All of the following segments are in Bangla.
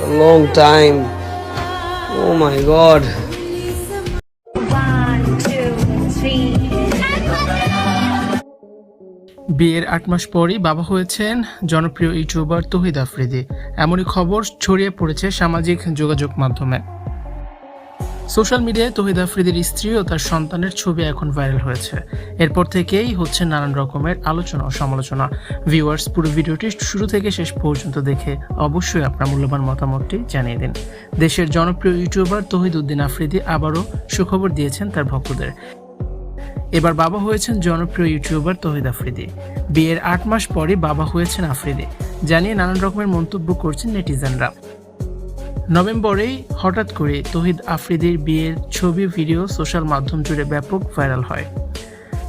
a long time. Oh my god. বিয়ের আট মাস পরই বাবা হয়েছেন জনপ্রিয় ইউটিউবার তহিদ আফ্রিদি এমনই খবর ছড়িয়ে পড়েছে সামাজিক যোগাযোগ মাধ্যমে সোশ্যাল মিডিয়ায় তহিদ আফ্রিদির স্ত্রী ও তার সন্তানের ছবি এখন ভাইরাল হয়েছে। এরপর থেকেই হচ্ছে নানান রকমের আলোচনা ও সমালোচনা। ভিউয়ার্স, পুরো ভিডিওটি শুরু থেকে শেষ পর্যন্ত দেখে অবশ্যই আপনার মূল্যবান মতামতটি জানিয়ে দিন। দেশের জনপ্রিয় ইউটিউবার তহিদ উদ্দিন আফ্রিদি আবারও সুখবর দিয়েছেন তার ভক্তদের। এবার বাবা হয়েছেন জনপ্রিয় ইউটিউবার তহিদ আফ্রিদি। বিয়ের আট মাস পরই বাবা হয়েছেন আফ্রিদি। জানিয়ে নানান রকমের মন্তব্য করছেন নেটিজেনরা। নভেম্বরেই হঠাৎ করে তহিদ আফ্রিদির বিয়ের ছবি, ভিডিও, সোশ্যাল মাধ্যম জুড়ে ব্যাপক ভাইরাল হয়।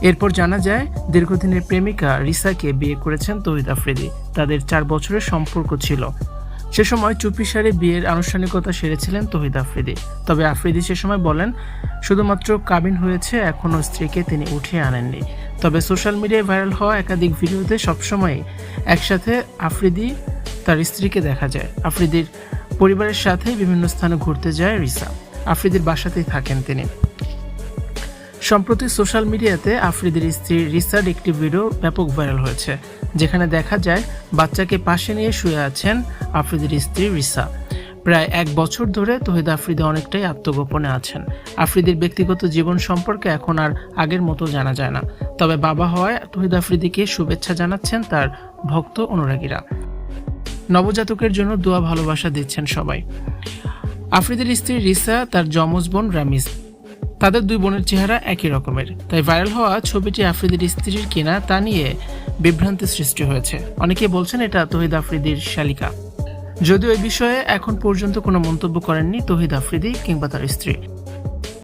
এরপর জানা যায়, দীর্ঘদিনের প্রেমিকা রিসাকে বিয়ে করেছেন তহিদ আফ্রিদি। তাদের চার বছরের সম্পর্ক ছিল। সে সময় চুপিসারে বিয়ের আনুষ্ঠানিকতা সেরেছিলেন তহিদ আফ্রিদি। তবে আফ্রিদি সে সময় বলেন, শুধুমাত্র কাবিন হয়েছে এখনও স্ত্রীকে তিনি উঠিয়ে আনেননি। তবে সোশ্যাল মিডিয়ায় ভাইরাল হওয়া একাধিক ভিডিওতে সবসময় একসাথে আফ্রিদি তার স্ত্রীকে দেখা যায়। আফ্রিদির পরিবারের সাথে বিভিন্ন স্থানে ঘুরতে যায় রিসা। আফ্রিদির বাসাতেই থাকেন তিনি। সম্প্রতি সোশ্যাল মিডিয়াতে আফ্রিদির স্ত্রী রিসার একটি ভিডিও ব্যাপক ভাইরাল হয়েছে, যেখানে দেখা যায় বাচ্চাকে পাশে নিয়ে শুয়ে আছেন আফ্রিদির স্ত্রী রিসা। প্রায় এক বছর ধরে তহিদ আফ্রিদি অনেকটাই আত্মগোপনে আছেন। আফ্রিদির ব্যক্তিগত জীবন সম্পর্কে এখন আর আগের মতো জানা যায় না। তবে বাবা হওয়ায় তহিদ আফ্রিদিকে শুভেচ্ছা জানাচ্ছেন তার ভক্ত অনুরাগীরা। নবজাতকের জন্য দোয়া ভালোবাসা দিচ্ছেন সবাই। আফ্রিদির স্ত্রী রিসা, তার যমজ বোন রামিজ। তাদের দুই বোনের চেহারা একই রকমের। তাই ভাইরাল হওয়া ছবিটি আফ্রিদির স্ত্রীর কিনা তা নিয়ে বিভ্রান্তি সৃষ্টি হয়েছে। অনেকে বলছেন এটা তহিদ আফ্রিদির শালিকা। যদিও এই বিষয়ে এখন পর্যন্ত কোনো মন্তব্য করেননি তহিদ আফ্রিদি কিংবা তার স্ত্রী।